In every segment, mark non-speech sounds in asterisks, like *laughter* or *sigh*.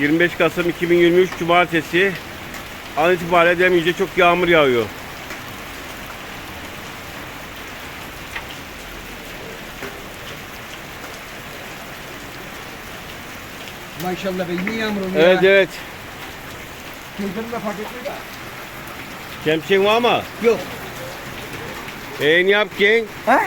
25 Kasım 2023 Cumartesi an itibariyle Demirci'de çok yağmur yağıyor. Maşallah be yine yağmur oluyor Evet ya. evet. Keyfini de fark etmiyor da. Kemçen var mı? Yok. E ne yapacaksın? Ha?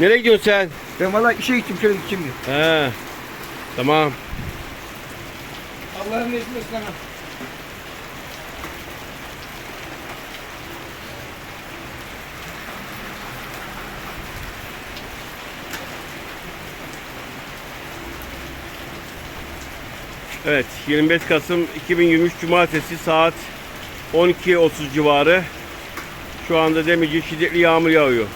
Nereye gidiyorsun sen? Ben valla işe gittim şöyle gideceğim diyor. He. Tamam. Allah'ın izniyle sana. Evet 25 Kasım 2023 Cumartesi saat 12.30 civarı. Şu anda Demirci şiddetli yağmur yağıyor.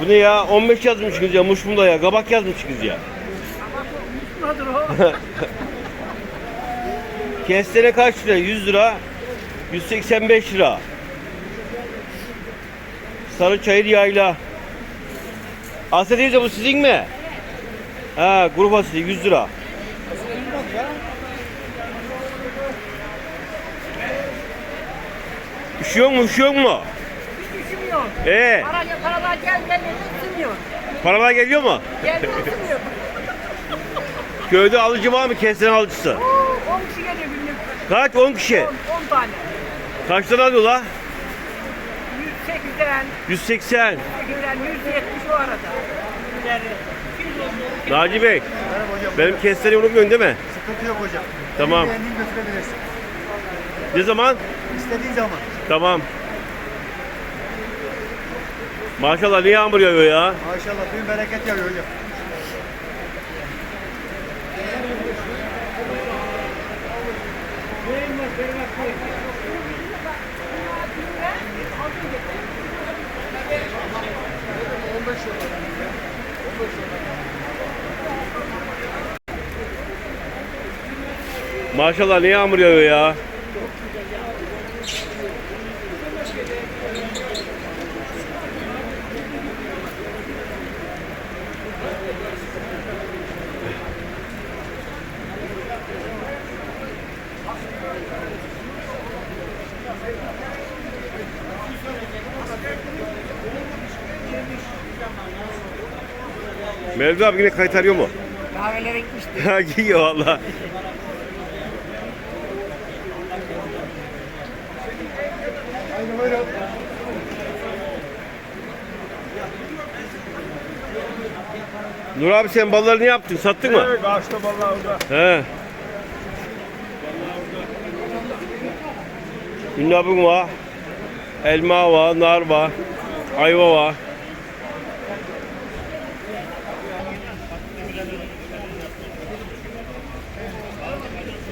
Bu ne ya? 15 yazmışsınız ya Muşmunda ya. Kabak yazmışsınız ya. *laughs* Kestene kaç lira? 100 lira. 185 lira. Sarı çayır yayla. Aslı teyze bu sizin mi? Ha, kuru fasulye 100 lira. Üşüyor mu, üşüyor mu? Üşümüyor. Ee, Para, paralar gel gel üşümüyor. paralar geliyor mu? Gel üşümüyor. *laughs* Köyde alıcı var mı? Kestene alıcısı. Oo, 10 kişi geliyor günlük. Kaç? 10 kişi. 10, 10 tane. Kaçtan alıyorlar? 180, 180. 180, 170 o arada. Naci Bey, benim kesteni unutmuyorsun değil mi? Sıkıntı yok hocam. Tamam. Beğendiğin götürebilirsin. Ne zaman? İstediğin zaman. Tamam. Maşallah ne yağmur yağıyor ya. Maşallah büyük bereket yağıyor hocam. Maşallah ne yağmur yağıyor ya. Mevlüt abi yine kaytarıyor mu? Kahvelere gitmişti. Ha giyiyor valla. Haydi buyurun. Nur abi sen balları ne yaptın? Sattın mı? Evet, ağaçta vallahi orada. He. Ünlü var. Elma var, nar var. Ayva var.